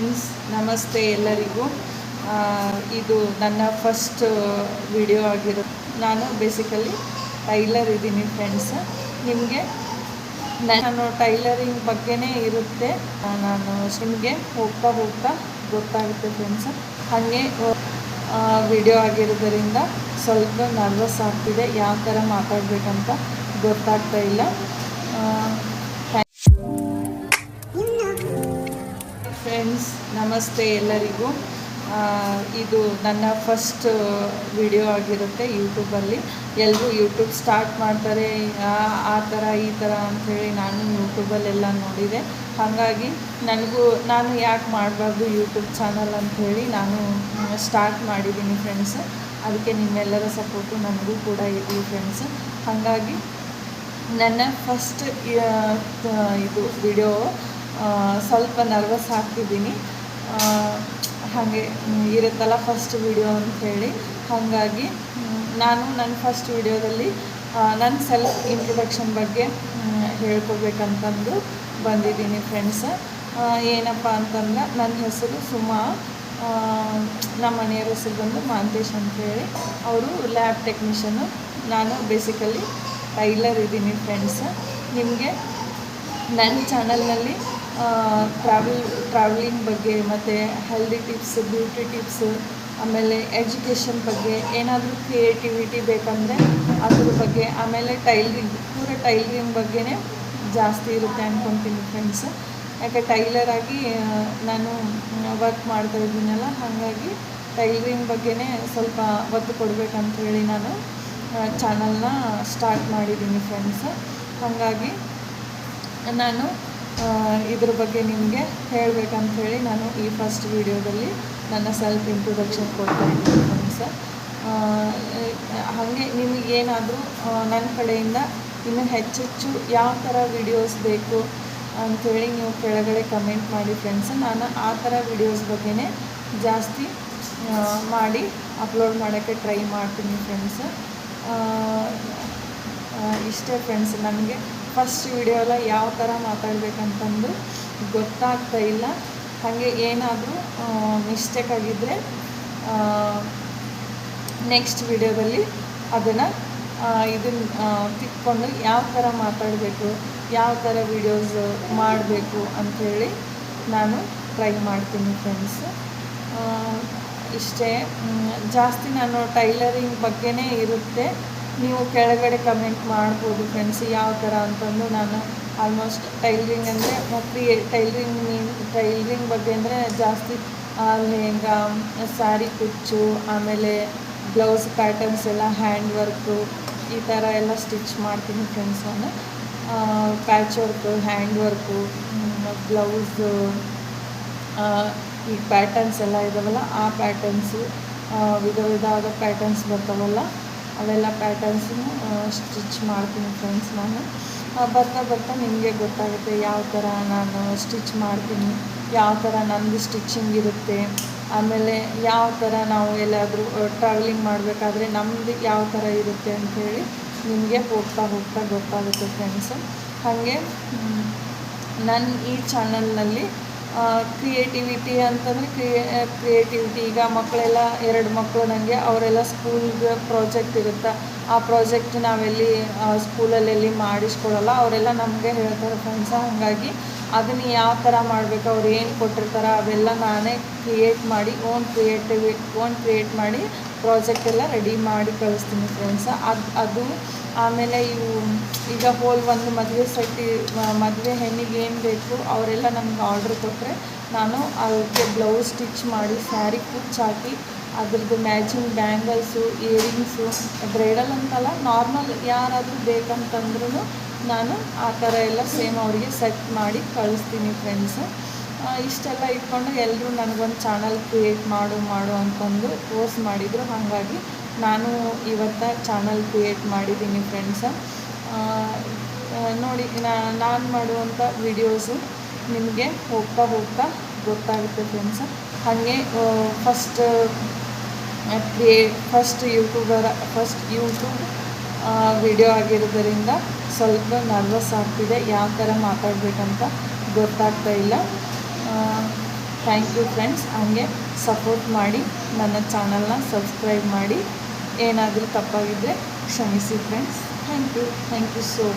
Friends, ನಮಸ್ತೆ ಎಲ್ಲರಿಗೂ. ಇದು ನನ್ನ ಫಸ್ಟ್ ವಿಡಿಯೋ ಆಗಿರುತ್ತೆ. ನಾನು ಬೇಸಿಕಲಿ ಟೈಲರ್ ಇದ್ದೀನಿ ಫ್ರೆಂಡ್ಸ್. ನಿಮಗೆ? ನಾನು ಟೈಲರಿಂಗ್ ಬಗ್ಗೆನೇ ಇರುತ್ತೆ. ನಾನು ನಿಮಗೆ ಹೋಗ್ತಾ ಹೋಗ್ತಾ ಗೊತ್ತಾಗುತ್ತೆ ಫ್ರೆಂಡ್ಸ್. ಹಾಗೆ ವಿಡಿಯೋ ಆಗಿರೋದರಿಂದ ಸ್ವಲ್ಪ ನರ್ವಸ್ ಆಗ್ತಿದೆ. ಯಾವ ಥರ ಮಾತಾಡಬೇಕಂತ ಗೊತ್ತಾಗ್ತಾ ಇಲ್ಲ. ಫ್ರೆಂಡ್ಸ್, ನಮಸ್ತೆ ಎಲ್ಲರಿಗೂ. ಇದು ನನ್ನ ಫಸ್ಟ್ ವಿಡಿಯೋ ಆಗಿರುತ್ತೆ ಯೂಟ್ಯೂಬಲ್ಲಿ ಎಲ್ಲರೂ ಯೂಟ್ಯೂಬ್ ಸ್ಟಾರ್ಟ್ ಮಾಡ್ತಾರೆ, ಆ- ಥರ ಈ ಥರ ಅಂಥೇಳಿ ನಾನು ಯೂಟ್ಯೂಬಲ್ಲೆಲ್ಲ ನೋಡಿದೆ. ಹಾಗಾಗಿ ನನಗೂ, ನಾನು ಯಾಕೆ ಮಾಡಬಾರ್ದು ಯೂಟ್ಯೂಬ್ ಚಾನಲ್ ಅಂಥೇಳಿ ನಾನು ಸ್ಟಾರ್ಟ್ ಮಾಡಿದ್ದೀನಿ ಫ್ರೆಂಡ್ಸ್. ಅದಕ್ಕೆ ನಿಮ್ಮೆಲ್ಲರ ಸಪೋರ್ಟು ನನಗೂ ಕೂಡ ಇರಲಿ ಫ್ರೆಂಡ್ಸ್. ಹಾಗಾಗಿ ನನ್ನ ಫಸ್ಟ್ ಇದು ವಿಡಿಯೋ ಸ್ವಲ್ಪ ನರ್ವಸ್ ಆಗ್ತಿದ್ದೀನಿ. ಹಾಗೆ ಇರುತ್ತಲ್ಲ ಫಸ್ಟ್ ವಿಡಿಯೋ ಹೇಳಿ. ಹಾಗಾಗಿ ನಾನು ನನ್ನ ಫಸ್ಟ್ ವಿಡಿಯೋದಲ್ಲಿ ನನ್ನ ಸೆಲ್ಫ್ ಇಂಟ್ರೊಡಕ್ಷನ್ ಬಗ್ಗೆ ಹೇಳ್ಕೊಬೇಕಂತಂದು ಬಂದಿದ್ದೀನಿ ಫ್ರೆಂಡ್ಸ್ ಏನಪ್ಪ ಅಂತಂದ್ರೆ ನನ್ನ ಹೆಸರು ಸುಮಾ. ನಮ್ಮ ಮನೆಯವ್ರ ಹೆಸರು ಬಂದು ಮಾಂತೇಶ್ ಅಂತೇಳಿ ಅವರು ಲ್ಯಾಬ್ ಟೆಕ್ನಿಷಿಯನ್ನು ನಾನು ಬೇಸಿಕಲಿ ಟೈಲರ್ ಇದ್ದೀನಿ ಫ್ರೆಂಡ್ಸ್ ನಿಮಗೆ ನನ್ನ ಚಾನಲ್ನಲ್ಲಿ ಟ್ರಾವೆಲ್ ಟ್ರಾವೆಲಿಂಗ್ ಬಗ್ಗೆ ಮತ್ತು ಹೆಲ್ದಿ ಟಿಪ್ಸ್ ಬ್ಯೂಟಿ ಟಿಪ್ಸ್ ಆಮೇಲೆ ಎಜುಕೇಷನ್ ಬಗ್ಗೆ ಏನಾದರೂ ಕ್ರಿಯೇಟಿವಿಟಿ ಬೇಕಂದರೆ ಅದ್ರ ಬಗ್ಗೆ, ಆಮೇಲೆ ಟೈಲರಿಂಗ್ ಪೂರ ಟೈಲರಿಂಗ್ ಬಗ್ಗೆನೇ ಜಾಸ್ತಿ ಇರುತ್ತೆ ಅಂದ್ಕೊತೀನಿ ಫ್ರೆಂಡ್ಸ್ ಯಾಕೆ ಟೈಲರ್ ಆಗಿ ನಾನು ವರ್ಕ್ ಮಾಡ್ತಾ ಇದ್ದೀನಲ್ಲ, ಹಾಗಾಗಿ ಟೈಲರಿಂಗ್ ಬಗ್ಗೆನೇ ಸ್ವಲ್ಪ ಒತ್ತು ಕೊಡಬೇಕಂತ ಹೇಳಿ ನಾನು ಚಾನಲ್ನ ಸ್ಟಾರ್ಟ್ ಮಾಡಿದ್ದೀನಿ ಫ್ರೆಂಡ್ಸ್ ಹಾಗಾಗಿ ನಾನು ಇದ್ರ ಬಗ್ಗೆ ನಿಮಗೆ ಹೇಳಬೇಕಂತ ಹೇಳಿ ನಾನು ಈ ಫಸ್ಟ್ ವಿಡಿಯೋದಲ್ಲಿ ನನ್ನ ಸೆಲ್ಫ್ ಇಂಟ್ರೊಡಕ್ಷನ್ ಕೊಡ್ತಾ ಇದ್ದೀನಿ ಸರ್ ಹಾಗೆ ನಿಮಗೇನಾದರೂ ನನ್ನ ಕಡೆಯಿಂದ ಇನ್ನೂ ಹೆಚ್ಚೆಚ್ಚು ಯಾವ ಥರ ವಿಡಿಯೋಸ್ ಬೇಕು ಅಂಥೇಳಿ ನೀವು ಕೆಳಗಡೆ ಕಮೆಂಟ್ ಮಾಡಿ ಫ್ರೆಂಡ್ಸ್ ನಾನು ಆ ಥರ ವಿಡಿಯೋಸ್ ಬಗ್ಗೆನೇ ಜಾಸ್ತಿ ಮಾಡಿ ಅಪ್ಲೋಡ್ ಮಾಡೋಕ್ಕೆ ಟ್ರೈ ಮಾಡ್ತೀನಿ ಫ್ರೆಂಡ್ಸ್ ಇಷ್ಟೇ ಫ್ರೆಂಡ್ಸ್ ನನಗೆ ಫಸ್ಟ್ ವಿಡಿಯೋ ಎಲ್ಲ ಯಾವ ಥರ ಮಾತಾಡಬೇಕಂತಂದು ಗೊತ್ತಾಗ್ತಾ ಇಲ್ಲ. ಹಾಗೆ ಏನಾದರೂ ಮಿಸ್ಟೇಕ್ ಆಗಿದ್ದರೆ ನೆಕ್ಸ್ಟ್ ವಿಡಿಯೋದಲ್ಲಿ ಅದನ್ನು ಇದನ್ನು ತಿಕ್ಕೊಂಡು ಯಾವ ಥರ ಮಾತಾಡಬೇಕು, ಯಾವ ಥರ ವಿಡಿಯೋಸ್ ಮಾಡಬೇಕು ಅಂಥೇಳಿ ನಾನು ಟ್ರೈ ಮಾಡ್ತೀನಿ ಫ್ರೆಂಡ್ಸ್ ಇಷ್ಟೇ. ಜಾಸ್ತಿ ನಾನು ಟೈಲರಿಂಗ್ ಬಗ್ಗೆನೇ ಇರುತ್ತೆ. ನೀವು ಕೆಳಗಡೆ ಕಮೆಂಟ್ ಮಾಡ್ಬೋದು ಫ್ರೆಂಡ್ಸ್ ಯಾವ ಥರ ಅಂತಂದು ನಾನು ಆಲ್ಮೋಸ್ಟ್ ಟೈಲರಿಂಗ್ ಅಂದರೆ ಮತ್ತು ಟೈಲರಿಂಗ್ ಮೀನ್ ಟೈಲರಿಂಗ್ ಬಗ್ಗೆ ಅಂದರೆ ಜಾಸ್ತಿ ಲೆಹಂಗಾ ಸ್ಯಾರಿ ಕುಚ್ಚು, ಆಮೇಲೆ ಬ್ಲೌಸ್ ಪ್ಯಾಟರ್ನ್ಸ್ ಎಲ್ಲ ಹ್ಯಾಂಡ್ ವರ್ಕು ಈ ಥರ ಎಲ್ಲ ಸ್ಟಿಚ್ ಮಾಡ್ತೀನಿ ಫ್ರೆಂಡ್ಸ್ ನಾನು. Patch work hand work blouse ಈ ಪ್ಯಾಟರ್ನ್ಸ್ ಎಲ್ಲ ಇದಾವಲ್ಲ, ಆ ಪ್ಯಾಟರ್ನ್ಸು ವಿಧ ವಿಧವಾದ ಪ್ಯಾಟರ್ನ್ಸ್ ಬರ್ತಾವಲ್ಲ. ಅವೆಲ್ಲ ಪ್ಯಾಟರ್ನ್ಸನ್ನು ಸ್ಟಿಚ್ ಮಾಡ್ತೀನಿ ಫ್ರೆಂಡ್ಸ್ ನಾನು. ಬರ್ತಾ ಬರ್ತಾ ನಿಮಗೆ ಗೊತ್ತಾಗುತ್ತೆ ಯಾವ ಥರ ನಾನು ಸ್ಟಿಚ್ ಮಾಡ್ತೀನಿ, ಯಾವ ಥರ ನಂದು ಸ್ಟಿಚಿಂಗ್ ಇರುತ್ತೆ, ಆಮೇಲೆ ಯಾವ ಥರ ನಾವು ಎಲ್ಲಾದರೂ ಟ್ರಾವೆಲಿಂಗ್ ಮಾಡಬೇಕಾದ್ರೆ ನಮ್ಮದು ಯಾವ ಥರ ಇರುತ್ತೆ ಅಂಥೇಳಿ ನಿಮಗೆ ಹೋಗ್ತಾ ಹೋಗ್ತಾ ಗೊತ್ತಾಗುತ್ತೆ ಫ್ರೆಂಡ್ಸು ಹಾಗೆ ನನ್ನ ಈ ಚಾನಲ್ನಲ್ಲಿ ಕ್ರಿಯೇಟಿವಿಟಿ ಅಂತಂದರೆ ಕ್ರಿಯೇ ಕ್ರಿಯೇಟಿವಿಟಿ ಈಗ ಮಕ್ಕಳೆಲ್ಲ, ಎರಡು ಮಕ್ಕಳು ನನಗೆ ಅವರೆಲ್ಲ ಸ್ಕೂಲ್ಗೆ ಪ್ರಾಜೆಕ್ಟ್ ಇರುತ್ತೆ? ಆ ಪ್ರಾಜೆಕ್ಟ್ ನಾವೆಲ್ಲಿ ಸ್ಕೂಲಲ್ಲೆಲ್ಲಿ ಮಾಡಿಸ್ಕೊಡಲ್ಲ ಅವರೆಲ್ಲ ನಮಗೆ ಹೇಳ್ತಾರೆ ಫ್ರೆಂಡ್ಸ ಹಾಗಾಗಿ ಅದನ್ನು ಯಾವ ಥರ ಮಾಡಬೇಕು, ಅವ್ರು ಏನು ಕೊಟ್ಟಿರ್ತಾರೆ, ಅವೆಲ್ಲ ನಾನೇ ಕ್ರಿಯೇಟ್ ಮಾಡಿ ಓನ್ ಕ್ರಿಯೇಟಿವಿ ಓನ್ ಕ್ರಿಯೇಟ್ ಮಾಡಿ ಪ್ರಾಜೆಕ್ಟ್ ಎಲ್ಲ ರೆಡಿ ಮಾಡಿ ಕಳಿಸ್ತೀನಿ ಫ್ರೆಂಡ್ಸ್ ಅದು ಅದು, ಆಮೇಲೆ ಇವು, ಈಗ ಹೋಲ್ ಒಂದು ಮದುವೆ ಸೆಟ್ಟಿ ಮದುವೆ ಹೆಣ್ಣಿಗೆ ಏನು ಬೇಕು ಅವರೆಲ್ಲ ನಮ್ಗೆ ಆರ್ಡ್ರ್ ಕೊಟ್ಟರೆ ನಾನು ಅದಕ್ಕೆ ಬ್ಲೌಸ್ ಸ್ಟಿಚ್ ಮಾಡಿ ಸ್ಯಾರಿ ಕುಚ್ಚು ಹಾಕಿ, ಅದ್ರದ್ದು ಮ್ಯಾಚಿಂಗ್ ಬ್ಯಾಂಗಲ್ಸು ಇಯರಿಂಗ್ಸು ಬ್ರೈಡಲ್ ಅಂತಲ್ಲ ನಾರ್ಮಲ್ ಯಾರಾದರೂ ಬೇಕಂತಂದ್ರೂ ನಾನು ಆ ಥರ ಎಲ್ಲ ಸೇಮ್ ಅವರಿಗೆ ಸೆಟ್ ಮಾಡಿ ಕಳಿಸ್ತೀನಿ ಫ್ರೆಂಡ್ಸ್ ಇಷ್ಟೆಲ್ಲ ಇಟ್ಕೊಂಡು ಎಲ್ಲರೂ ನನಗೊಂದು ಚಾನಲ್ ಕ್ರಿಯೇಟ್ ಮಾಡು ಮಾಡು ಅಂತಂದು ಪೋಸ್ ಮಾಡಿದರು. ಹಾಗಾಗಿ ನಾನು ಇವತ್ತ ಚಾನಲ್ ಕ್ರಿಯೇಟ್ ಮಾಡಿದ್ದೀನಿ ಫ್ರೆಂಡ್ಸ. ನೋಡಿ ನಾನು ಮಾಡುವಂಥ ವಿಡಿಯೋಸು ನಿಮಗೆ ಹೋಗ್ತಾ ಹೋಗ್ತಾ ಗೊತ್ತಾಗುತ್ತೆ ಫ್ರೆಂಡ್ಸ. ಹಾಗೆ first ಕ್ರಿಯೇ, first YouTuber, first YouTube video ಆಗಿರೋದರಿಂದ ಸ್ವಲ್ಪ ನರ್ವಸ್ ಆಗ್ತಿದೆ. ಯಾವ ಥರ ಮಾತಾಡಬೇಕಂತ ಗೊತ್ತಾಗ್ತಾ ಇಲ್ಲ. ಥ್ಯಾಂಕ್ ಯು ಫ್ರೆಂಡ್ಸ್ ಹಂಗೆ ಸಪೋರ್ಟ್ ಮಾಡಿ, ನನ್ನ ಚಾನಲ್ನ ಸಬ್ಸ್ಕ್ರೈಬ್ ಮಾಡಿ. ಏನಾದರೂ ತಪ್ಪಾಗಿದ್ದರೆ ಕ್ಷಮಿಸಿ friends thank you thank you so